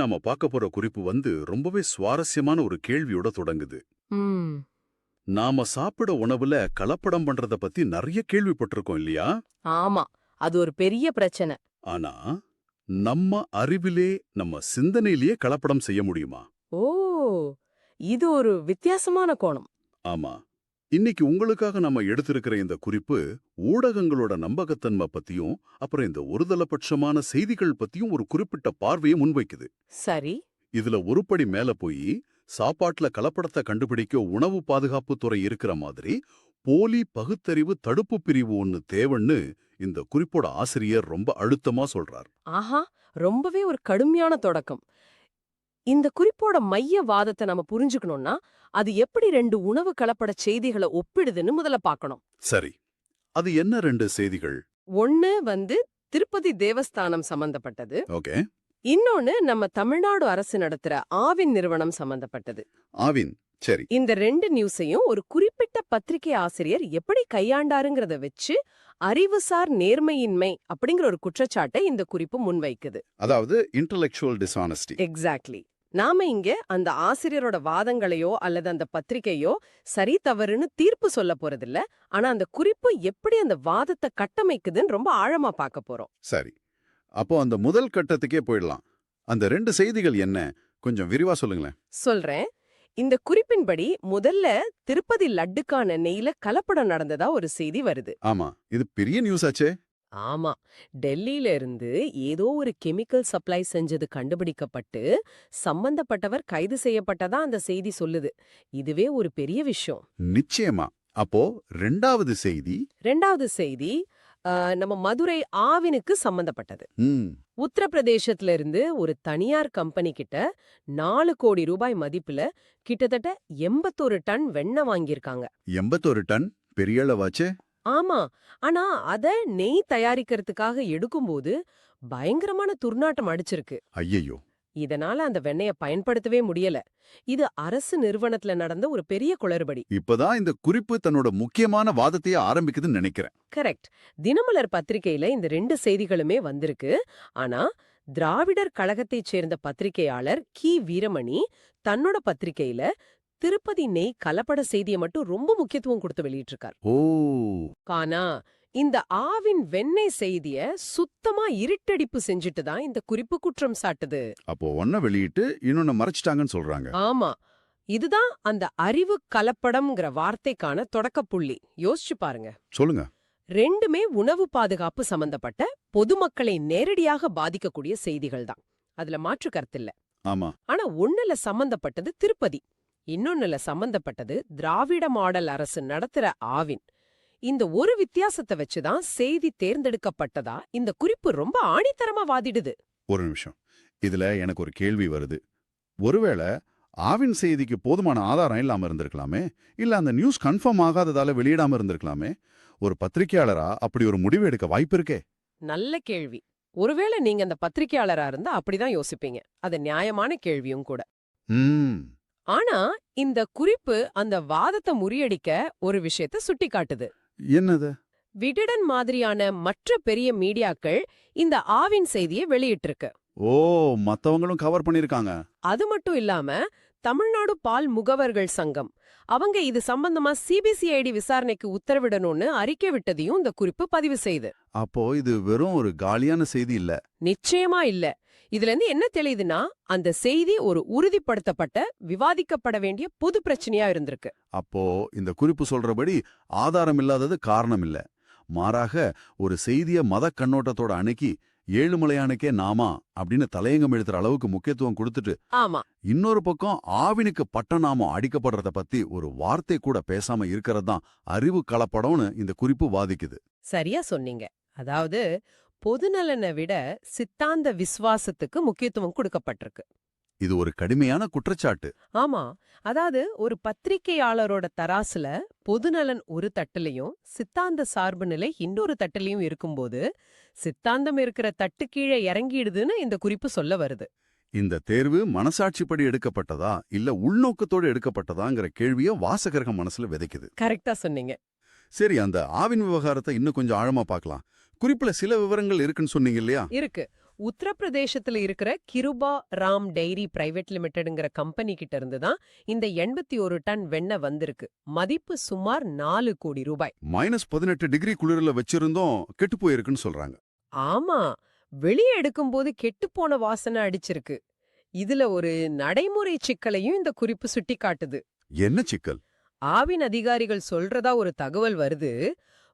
நாம பார்க்க போற குறிப்பு வந்து ரொம்பவே சுவாரஸ்யமான ஒரு கேள்வியோட தொடங்குது. நாம சாப்பிட உணவுல கலப்படம் பண்றத பத்தி நிறைய கேள்விப்பட்டிருக்கோம் இல்லையா? ஆமா அது ஒரு பெரிய பிரச்சனை. ஆனா நம்ம அறிவிலே நம்ம சிந்தனையிலேயே கலப்படம் செய்ய முடியுமா? ஓ இது ஒரு வித்தியாசமான கோணம். ஆமா. இன்னைக்கு உங்களுக்காக நம்ம எடுத்திருக்கிற இந்த குறிப்பு ஊடகங்களோட நம்பகத்தன்மை பத்தியும் அப்புறம் இந்த ஒருதலபட்சமான செய்திகள் பத்தியும் ஒரு குறிப்பிட்ட பார்வையை முன்வைக்குது. சரி. இதுல ஒருபடி மேல போய் சாப்பாட்டுல கலப்படத்தை கண்டுபிடிக்க உணவு பாதுகாப்புத் துறை இருக்கிற மாதிரி போலி பகுத்தறிவு தடுப்பு பிரிவு ஒன்னு தேவைன்னு இந்த குறிப்போட ஆசிரியர் ரொம்ப அழுத்தமா சொல்றார். ஆஹா ரொம்பவே ஒரு கடுமையான தொடக்கம். இந்த குறிப்போட மைய வாதத்தை நம்ம புரிஞ்சுக்கணும்னா அது எப்படி ரெண்டு உணவு கலப்பட செய்திகளை ஒப்பிடுதுன்னு முதல்ல பார்க்கணும். சரி. அது என்ன ரெண்டு செய்திகள்? ஒண்ணு வந்து திருப்பதி தேவஸ்தானம் சம்பந்தப்பட்டது. ஓகே. இன்னொன்னு நம்ம தமிழ்நாடு அரசு நடத்துற ஆவின் நிறுவனம் சம்பந்தப்பட்டது. ஆவின். சரி. இந்த ரெண்டு நியூஸையும் ஒரு குறிப்பிட்ட பத்திரிகை ஆசிரியர் எப்படி கையாண்டாருங்கிறத வச்சு அறிவுசார் நேர்மையின்மை அப்படிங்கிற ஒரு குற்றச்சாட்டை இந்த குறிப்பு முன்வைக்குது. அதாவது இன்டலெக்சுவல் டிஸ்ஆனஸ்டி எக்ஸாக்ட்லி நாம இங்க அந்த ஆசிரியரோட வாதங்களையோ அல்லது அந்த பத்திரிகையோ சரி தவறுன்னு தீர்ப்பு சொல்ல போறதில்ல. ஆனா அந்த குறிப்பு எப்படி அந்த வாதத்தை கட்டமைக்குதுன்னு ரொம்ப ஆழமா பார்க்க போறோம். சரி. அப்போ அந்த முதல் கட்டத்துக்கே போயிடலாம். அந்த ரெண்டு செய்திகள் என்ன? கொஞ்சம் விரிவா சொல்லுங்களேன். சொல்றேன். இந்த குறிப்பின்படி முதல்ல திருப்பதி லட்டுக்கான நெய்ல கலப்படம் நடந்ததா ஒரு செய்தி வருது. ஆமா. இது பெரிய நியூஸ் ஆச்சே. ஆமா. டெல்லியில இருந்து ஏதோ ஒரு கெமிக்கல் சப்ளை செஞ்சது கண்டுபிடிக்கப்பட்டு சம்பந்தப்பட்டவர் கைது செய்யப்பட்டதா அந்த செய்தி சொல்லுது. இதுவே ஒரு பெரிய விஷயம். நிச்சயமா. அப்போ ரெண்டாவது செய்தி? ரெண்டாவது செய்தி நம்ம மதுரை ஆவினுக்கு சம்பந்தப்பட்டது. உத்தரப்பிரதேசத்துல இருந்து ஒரு தனியார் கம்பெனி கிட்ட நாலு கோடி ரூபாய் மதிப்புல கிட்டத்தட்ட எண்பத்தொரு டன் வெண்ணெய் வாங்கியிருக்காங்க. எண்பத்தொரு டன்? பெரிய அளவாச்சே. ஆமா. ஆனா அத நெய் தயாரிக்கிறதுக்காக எடுக்கும்போது பயங்கரமான துர்நாற்றம் அடிச்சிருக்கு. ஐயையோ. இதனால அந்த வெண்ணெய பயன்படுத்தவே முடியல. இது அரசு நிறுவனத்துல நடந்த ஒரு பெரிய குளறுபடி. இப்பதான் இந்த குறிப்பு தன்னோட முக்கியமான வாதத்தையே ஆரம்பிக்குதுன்னு நினைக்கிறேன். கரெக்ட். தினமலர் பத்திரிகையில இந்த ரெண்டு செய்திகளுமே வந்திருக்கு. ஆனா திராவிடர் கழகத்தைச் சேர்ந்த பத்திரிகையாளர் கி. வீரமணி தன்னோட பத்திரிகையில திருப்பதி நெய் கலப்பட செய்தியை மட்டும் ரொம்ப முக்கியத்துவம் கொடுத்து வெளியிட்டிருக்கார். ஓ. ஆனா இந்த ஆவின் வெண்ணெய் செய்திய சுத்தமா இருட்டடிப்பு செஞ்சுட்டு தான் இந்த குறிப்பு குற்றம் சாட்டுது. அப்போ ஒன்ன வெளியிட்டு இன்னொன்னு மறைச்சிட்டாங்கன்னு சொல்றாங்க. ஆமா இதுதான் அந்த அறிவு கலப்படம்ங்கிற வார்த்தைக்கான தொடக்கப்புள்ளி யோசிச்சு பாருங்க. சொல்லுங்க. ரெண்டுமே உணவு பாதுகாப்பு சம்பந்தப்பட்ட பொதுமக்களை நேரடியாக பாதிக்கக்கூடிய செய்திகள் தான். அதுல மாற்று கருத்தில்ல ஆமா. ஆனா ஒண்ணுல சம்பந்தப்பட்டது திருப்பதி. இன்னொன்னுல சம்பந்தப்பட்டது திராவிட மாடல் அரசு நடத்துற ஆவின். இந்த ஒரு வித்தியாசத்தை வச்சுதான் செய்தி தேர்ந்தெடுக்கப்பட்டதா இந்த குறிப்பு ரொம்ப ஆணித்தரமா வாதிடுது. ஒரு நிமிஷம். இதுல எனக்கு ஒரு கேள்வி வருது. ஒருவேளை ஆவின் செய்திக்கு போதுமான ஆதாரம் இல்லாம இருந்திருக்கலாமே? இல்ல அந்த நியூஸ் கன்ஃபார்ம் ஆகாததால வெளியிடாம இருந்திருக்கலாமே? ஒரு பத்திரிக்கையாளரா அப்படி ஒரு முடிவு எடுக்க வாய்ப்பு இருக்கே? நல்ல கேள்வி. ஒருவேளை நீங்க அந்த பத்திரிக்கையாளரா இருந்தா அப்படிதான் யோசிப்பீங்க. அது நியாயமான கேள்வியும் கூட. ம். ஆனா இந்த குறிப்பு அந்த வாதத்தை முறியடிக்க ஒரு விஷயத்த சுட்டிக்காட்டுது. என்னது? விகடன் மாதிரியான மற்ற பெரிய மீடியாக்கள் இந்த ஆவின் செய்தியை வெளியிட்டிருக்கு. ஓ மத்தவங்களும் கவர் பண்ணிருக்காங்க அது மட்டும் இல்லாம தமிழ்நாடு பால் முகவர்கள் சங்கம் அவங்க இது சம்பந்தமா சிபிசிஐடி விசாரணைக்கு உத்தரவிடணும்னு அறிக்கை விட்டதையும் இந்த குறிப்பு பதிவு செய்து. அப்போ இது வெறும் ஒரு காலியான செய்தி இல்ல? நிச்சயமா இல்ல. இதுல இருந்து என்ன தெரியுதுன்னா அந்த செய்தி ஒரு உறுதிப்படுத்தப்பட்ட விவாதிக்கப்பட வேண்டிய பொது பிரச்சனையா இருந்திருக்கு. அப்போ இந்த குறிப்பு சொல்றபடி ஆதாரம் இல்லாதது காரணம் இல்ல மாறாக ஒரு செய்திய மத கண்ணோட்டத்தோட அணுக்கி ஏழுமலையானுக்கே நாமா அப்படின்னு தலையங்கம் எழுத்துற அளவுக்கு முக்கியத்துவம் கொடுத்துட்டு ஆமா. இன்னொரு பக்கம் ஆவினுக்கு பட்டநாமம் அடிக்கப்படுறத பத்தி ஒரு வார்த்தை கூட பேசாம இருக்கிறது தான் அறிவு கலப்படம்னு இந்த குறிப்பு வாதிக்குது. சரியா சொன்னீங்க. அதாவது பொதுநலனை விட சித்தாந்த விசுவாசத்துக்கு முக்கியத்துவம் கொடுக்கப்பட்டிருக்கு. இது ஒரு கடுமையான குற்றச்சாட்டு. ஆமா. அதாவது ஒரு பத்திரிக்கையாளரோட தராசுல பொதுநலன் ஒரு தட்டுலயும் சித்தாந்த சார்பு நிலை இன்னொரு தட்டுலயும் இருக்கும்போது சித்தாந்தம் இருக்கிற தட்டு கீழே இறங்கிடுதுன்னு இந்த குறிப்பு சொல்ல வருது. இந்த தேர்வு மனசாட்சிப்படி எடுக்கப்பட்டதா இல்ல உள்நோக்கத்தோடு எடுக்கப்பட்டதாங்கிற கேள்விய வாசகர்கள் மனசுல விதைக்குது. கரெக்டா சொன்னீங்க. சரி அந்த ஆவின் விவகாரத்தை இன்னும் கொஞ்சம் ஆழமா பார்க்கலாம். குறிப்புல சில விவரங்கள் இருக்குன்னு சொன்னீங்க இல்லையா? இருக்கு. உத்தரப்பிரதேசத்துல இருக்கிற கிருபா ராம் டைரி பிரைவேட் லிமிடெட்ங்கிற கம்பெனி கிட்ட இருந்து தான் இந்த எண்பத்தி ஒரு டன் வெண்ணெய் வந்திருக்கு. மதிப்பு சுமார் நாலு கோடி ரூபாய். மைனஸ் பதினெட்டு டிகிரி குளிரில் வச்சிருந்தோம் கெட்டு போயிருக்குன்னு சொல்றாங்க. ஆமா. வெளியே எடுக்கும்போது கெட்டுப்போன வாசனை அடிச்சிருக்கு. இதுல ஒரு நடைமுறை சிக்கலையும் இந்த குறிப்பு சுட்டி காட்டுது என்ன சிக்கல்? ஆவின் அதிகாரிகள் சொல்றதா ஒரு தகவல் வருது.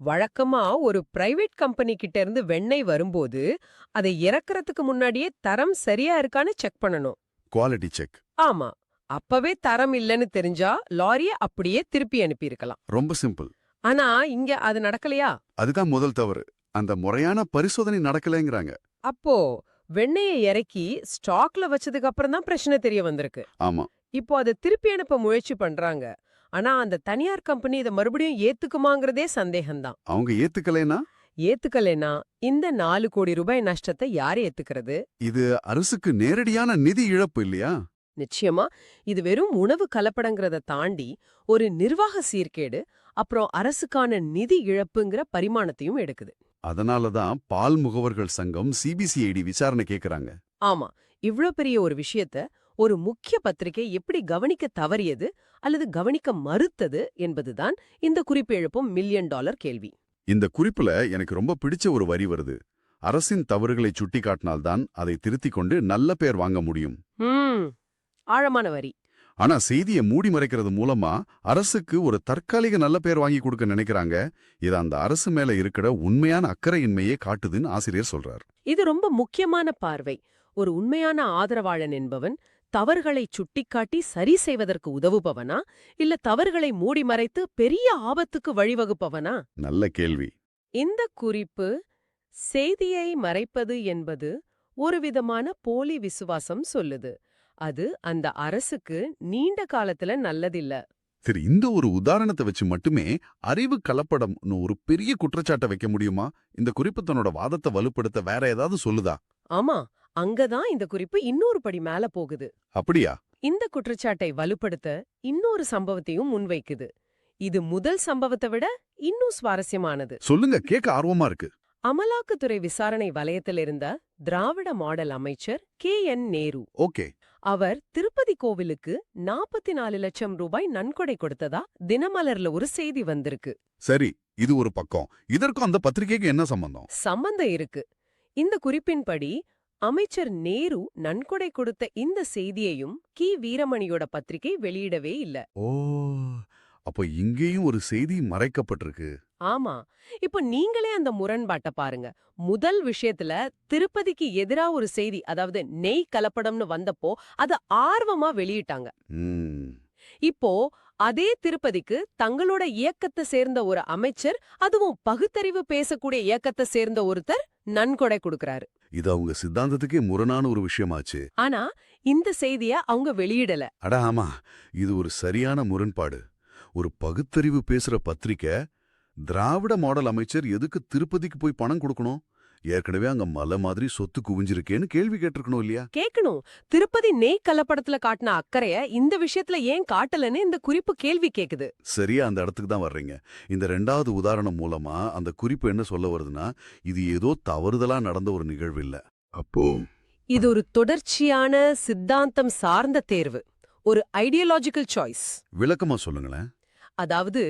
வழக்கமா ஒரு பிரைவேட் கம்பெனி கிட்ட இருந்து வெண்ணெய் வரும்போது அதை இறக்கறதுக்கு முன்னாடியே தரம் சரியா இருக்கான்னு செக் பண்ணணும். குவாலிட்டி செக் ஆமா. அப்பவே தரம் இல்லைன்னு தெரிஞ்சா லாரிய அப்படியே திருப்பி அனுப்பியிருக்கலாம். ரொம்ப சிம்பிள் ஆனா இங்க அது நடக்கலையா? அதுதான் முதல் தவறு. அந்த முறையான பரிசோதனை நடக்கலைங்கிறாங்க. அப்போ வெண்ணெயை இறக்கி ஸ்டாக்ல வச்சதுக்கு அப்புறம் தான் பிரச்சனை தெரிய வந்திருக்கு. ஆமா. இப்போ அதை திருப்பி அனுப்ப முயற்சி பண்றாங்க. ஆனா அந்த தனியார் கம்பெனி இதை மறுபடியும் ஏத்துக்குமாங்கிறதே சந்தேகம்தான். அவங்க ஏத்துக்கலைன்னா ஏத்துக்கலைனா இந்த நாலு கோடி ரூபாய் நஷ்டத்தை யார் ஏத்துக்கிறது? இது அரசுக்கு நேரடியான நிதி இழப்பு இல்லையா? நிச்சயமா. இது வெறும் உணவு கலப்படங்கிறத தாண்டி ஒரு நிர்வாக சீர்கேடு அப்புறம் அரசுக்கான நிதி இழப்புங்கிற பரிமாணத்தையும் எடுக்குது. அதனால தான் பால் முகவர்கள் சங்கம் சிபிசிஐடி விசாரணை கேக்குறாங்க. ஆமா. இவ்ளோ பெரிய ஒரு விஷயத்த ஒரு முக்கிய பத்திரிகை எப்படி கவனிக்க தவறியது அல்லது கவனிக்க மறுத்தது என்பதுதான் இந்த குறிப்பு எழுப்பும் மில்லியன் டாலர் கேள்வி. இந்த குறிப்புல எனக்கு ரொம்ப பிடிச்ச ஒரு வரி வருது. அரசின் தவறுகளை சுட்டிக்காட்டினால்தான் அதை திருத்திக் கொண்டு நல்ல பேர் வாங்க முடியும். ஆழமான வரி. ஆனா செய்தியை மூடி மறைக்கிறது மூலமா அரசுக்கு ஒரு தற்காலிக நல்ல பேர் வாங்கி கொடுக்க நினைக்கிறாங்க. இது அந்த அரசு மேல இருக்கிற உண்மையான அக்கறையின்மையே காட்டுதுன்னு ஆசிரியர் சொல்றார். இது ரொம்ப முக்கியமான பார்வை. ஒரு உண்மையான ஆதரவாளன் என்பவன் தவறுகளை சுட்டிக்காட்டி சரி செய்வதற்கு உதவுபவனா? இல்ல தவறுகளை மூடி மறைத்து பெரிய ஆபத்துக்கு வழிவகுப்பவனா? நல்ல கேள்வி. இந்த குறிப்பு செய்தியை மறைப்பது என்பது ஒரு விதமான போலி விசுவாசம் சொல்லுது. அது அந்த அரசுக்கு நீண்ட காலத்துல நல்லதில்ல. சரி இந்த ஒரு உதாரணத்தை வச்சு மட்டுமே அறிவு கலப்படம்னு ஒரு பெரிய குற்றச்சாட்டை வைக்க முடியுமா? இந்த குறிப்பு தன்னோட வாதத்தை வலுப்படுத்த வேற ஏதாவது சொல்லுதா? ஆமா. அங்கதான் இந்த குறிப்பு இன்னொரு படி மேல போகுது. அப்படியா? இந்த குற்றச்சாட்டை வலுப்படுத்த இன்னொரு சம்பவத்தையும் முன்வைக்குது. இது முதல் சம்பவத்தை விட இன்னும் சுவாரஸ்யமானது. சொல்லுங்க கேட்க ஆர்வமா இருக்கு. அமலாக்கத்துறை விசாரணை வலயத்தில் இருந்த திராவிட மாடல் அமைச்சர் கே. என். நேரு. ஓகே. அவர் திருப்பதி கோவிலுக்கு நாற்பத்தி நாலு லட்சம் ரூபாய் நன்கொடை கொடுத்ததா தினமலர்ல ஒரு செய்தி வந்திருக்கு. சரி இது ஒரு பக்கம். இதற்கும் அந்த பத்திரிகைக்கு என்ன சம்பந்தம்? சம்பந்தம் இருக்கு. இந்த குறிப்பின்படி அமைச்சர் நேரு நன்கொடை கொடுத்த இந்த செய்தியையும் கி. வீரமணியோட பத்திரிகை வெளியிடவே இல்ல. ஓ அப்போ இங்கேயும் ஒரு செய்தி மறைக்கப்பட்டிருக்கு. ஆமா. இப்போ நீங்களே அந்த முரண்பாட்ட பாருங்க. முதல் விஷயத்துல திருப்பதிக்கு எதிரா ஒரு செய்தி அதாவது நெய் கலப்படம்னு வந்தப்போ அத ஆர்வமா வெளியிட்டாங்க. இப்போ அதே திருப்பதிக்கு தங்களோட இயக்கத்தை சேர்ந்த ஒரு அமைச்சர் அதுவும் பகுத்தறிவு பேசக்கூடிய இயக்கத்தை சேர்ந்த ஒருத்தர் நன்கொடை கொடுக்கறாரு. இது அவங்க சித்தாந்தத்துக்கே முரணான ஒரு விஷயமாச்சு. ஆனா இந்த செய்திய அவங்க வெளியிடல. அட ஆமா. இது ஒரு சரியான முரண்பாடு. ஒரு பகுத்தறிவு பேசுற பத்திரிக்கை திராவிட மாடல் அமைச்சர் எதுக்கு திருப்பதிக்கு போய் பணம் கொடுக்கணும்? ஏற்கனவே அங்க மலை மாதிரி சொத்து குவிஞ்சிருக்கேன்னு கேள்வி கேட்டிருக்கணும் இல்லையா? கேக்கணும். திருப்பதி நெய் கலப்படத்துல காட்டின அக்கறைய இந்த விஷயத்துல ஏன் காட்டலன்னு இந்த குறிப்பு கேள்வி கேக்குது. சரியா அந்த இடத்துக்கு தான் வர்றீங்க. இந்த ரெண்டாவது உதாரணம் மூலமா அந்த குறிப்பு என்ன சொல்ல வருதுன்னா இது ஏதோ தவறுதலா நடந்த ஒரு நிகழ்வு இல்ல. அப்போ? இது ஒரு தொடர்ச்சியான சித்தாந்தம் சார்ந்த தேர்வு. ஒரு ஐடியாலஜிக்கல் சாய்ஸ் விளக்கமா சொல்லுங்களேன். அதாவது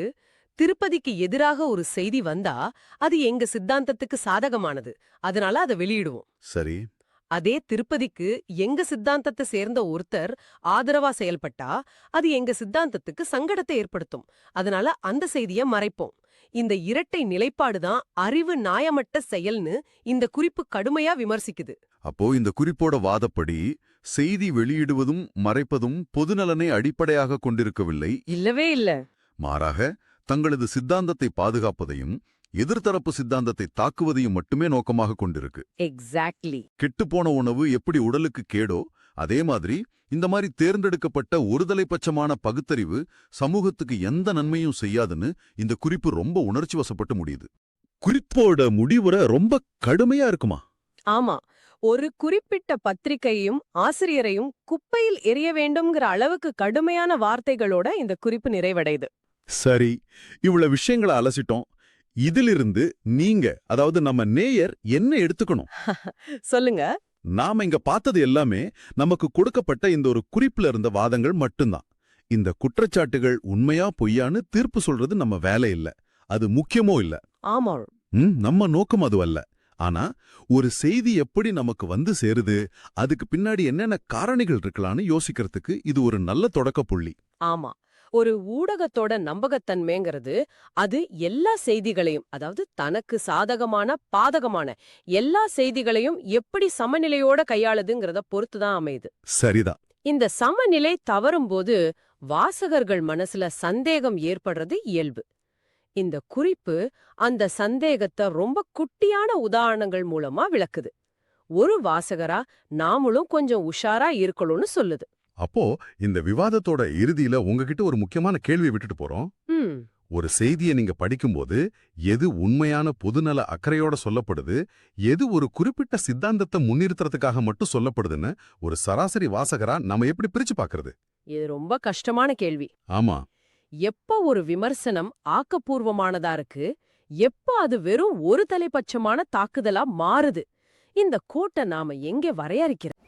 திருப்பதிக்கு எதிராக ஒரு செய்தி வந்தா அது எங்க சித்தாந்தத்துக்கு சாதகமானது. அதனால அதை வெளியிடுவோம். சரி. அதே திருப்பதிக்கு எங்க சித்தாந்தத்தை சேர்ந்த ஒருத்தர் ஆதரவா செயல்பட்டா அது எங்க சித்தாந்தத்துக்கு சங்கடத்தை ஏற்படுத்தும். அதனால அந்த செய்திய மறைப்போம். இந்த இரட்டை நிலைப்பாடுதான் அறிவு நியாயமற்ற செயல்னு இந்த குறிப்பு கடுமையா விமர்சிக்குது. அப்போ இந்த குறிப்போட வாதப்படி செய்தி வெளியிடுவதும் மறைப்பதும் பொதுநலனை அடிப்படையாக கொண்டிருக்கவில்லை. இல்லவே இல்ல. மாறாக தங்களது சித்தாந்தத்தை பாதுகாப்பதையும் எதிர்த்தரப்பு சித்தாந்தத்தை தாக்குவதையும் மட்டுமே நோக்கமாக கொண்டிருக்கு. எக்ஸாக்ட்லி கெட்டுப்போன உணவு எப்படி உடலுக்கு கேடோ அதே மாதிரி இந்த மாதிரி தேர்ந்தெடுக்கப்பட்ட ஒருதலைப்பட்சமான பகுத்தறிவு சமூகத்துக்கு எந்த நன்மையும் செய்யாதுன்னு இந்த குறிப்பு ரொம்ப உணர்ச்சி வசப்பட்டு முடியுது. குறிப்போட முடிவுரை ரொம்ப கடுமையா இருக்குமா? ஆமா. ஒரு குறிப்பிட்ட பத்திரிகையும் ஆசிரியரையும் குப்பையில் எரிய வேண்டும்ங்கிற அளவுக்கு கடுமையான வார்த்தைகளோட இந்த குறிப்பு நிறைவடையுது. சரி இவ்வளவு விஷயங்களை அலசிட்டோம். இதிலிருந்து நீங்க அதாவது நம்ம நேயர் என்ன எடுத்துக்கணும்? சொல்லுங்க. நாம இங்க பார்த்தது எல்லாமே நமக்கு கொடுக்கப்பட்ட இந்த ஒரு குறிப்புல இருந்த வாதங்கள் மட்டும்தான். இந்த குற்றச்சாட்டுகள் உண்மையா பொய்யான்னு தீர்ப்பு சொல்றது நம்ம வேலை இல்ல. அது முக்கியமோ இல்ல? ஆமா நம்ம நோக்கம் அது அல்ல. ஆனா ஒரு செய்தி எப்படி நமக்கு வந்து சேருது அதுக்கு பின்னாடி என்னென்ன காரணிகள் இருக்கலாம்னு யோசிக்கிறதுக்கு இது ஒரு நல்ல தொடக்க புள்ளி. ஆமா. ஒரு ஊடகத்தோட நம்பகத்தன்மைங்கிறது அது எல்லா செய்திகளையும் அதாவது தனக்கு சாதகமான பாதகமான எல்லா செய்திகளையும் எப்படி சமநிலையோட கையாளுதுங்கிறத பொறுத்து தான் அமையுது. சரிதான். இந்த சமநிலை தவறும்போது வாசகர்கள் மனசுல சந்தேகம் ஏற்படுறது இயல்பு. இந்த குறிப்பு அந்த சந்தேகத்தை ரொம்ப குட்டியான உதாரணங்கள் மூலமா விளக்குது. ஒரு வாசகரா நாமளும் கொஞ்சம் உஷாரா இருக்கணும்னு சொல்லுது. அப்போ இந்த விவாதத்தோட இறுதியில உங்ககிட்ட ஒரு முக்கியமான கேள்வி விட்டுட்டு போறோம். ஒரு செய்தியை நீங்க படிக்கும்போது எது உண்மையான பொதுநல அக்கறையோட சொல்லப்படுது எது ஒரு குறிப்பிட்ட சித்தாந்தத்தை முன்னிறுத்துறதுக்காக மட்டும் சொல்லப்படுதுன்னு ஒரு சராசரி வாசகரா நம்ம எப்படி பிரிச்சு பார்க்கறது இது ரொம்ப கஷ்டமான கேள்வி. ஆமா. எப்ப ஒரு விமர்சனம் ஆக்கப்பூர்வமானதா இருக்கு எப்ப அது வெறும் ஒரு தலைப்பட்சமான தாக்குதலா மாறுது இந்த கோட்டை நாம எங்க வரையறுக்கிறோம்?